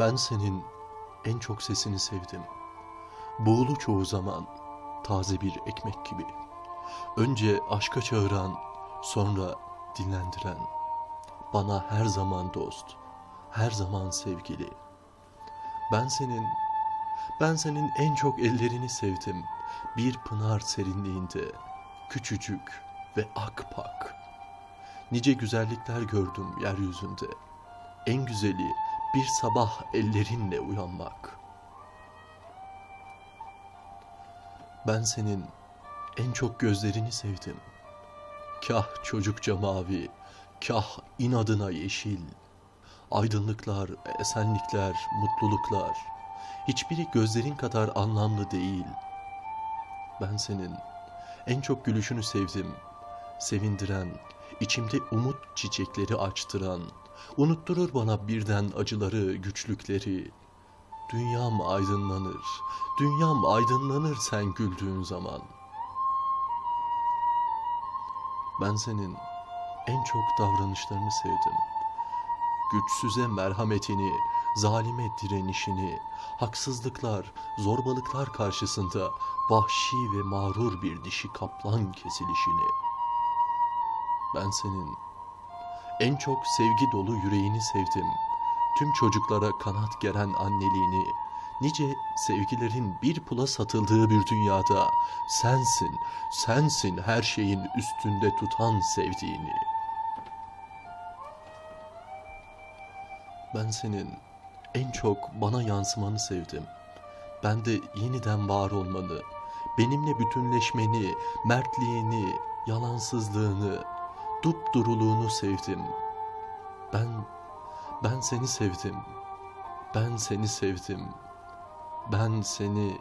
Ben senin en çok sesini sevdim. Buğulu çoğu zaman taze bir ekmek gibi. Önce aşka çağıran, sonra dinlendiren. Bana her zaman dost, her zaman sevgili. Ben senin, ben senin en çok ellerini sevdim. Bir pınar serinliğinde, küçücük ve akpak. Nice güzellikler gördüm yeryüzünde. En güzeli bir sabah ellerinle uyanmak. Ben senin en çok gözlerini sevdim. Kah çocukça mavi, kah inadına yeşil. Aydınlıklar, esenlikler, mutluluklar. Hiçbiri gözlerin kadar anlamlı değil. Ben senin en çok gülüşünü sevdim. Sevindiren, içimde umut çiçekleri açtıran, unutturur bana birden acıları, güçlükleri. Dünyam aydınlanır, dünyam aydınlanır sen güldüğün zaman. Ben senin en çok davranışlarını sevdim. Güçsüze merhametini, zalime direnişini, haksızlıklar, zorbalıklar karşısında vahşi ve mağrur bir dişi kaplan kesilişini. Ben senin en çok sevgi dolu yüreğini sevdim. Tüm çocuklara kanat geren anneliğini, nice sevgilerin bir pula satıldığı bir dünyada sensin, sensin her şeyin üstünde tutan sevdiğini. Ben senin en çok bana yansımanı sevdim. Ben de yeniden var olmanı, benimle bütünleşmeni, mertliğini, yalansızlığını, dupduruluğunu sevdim. Ben, ben seni sevdim. Ben seni sevdim. Ben seni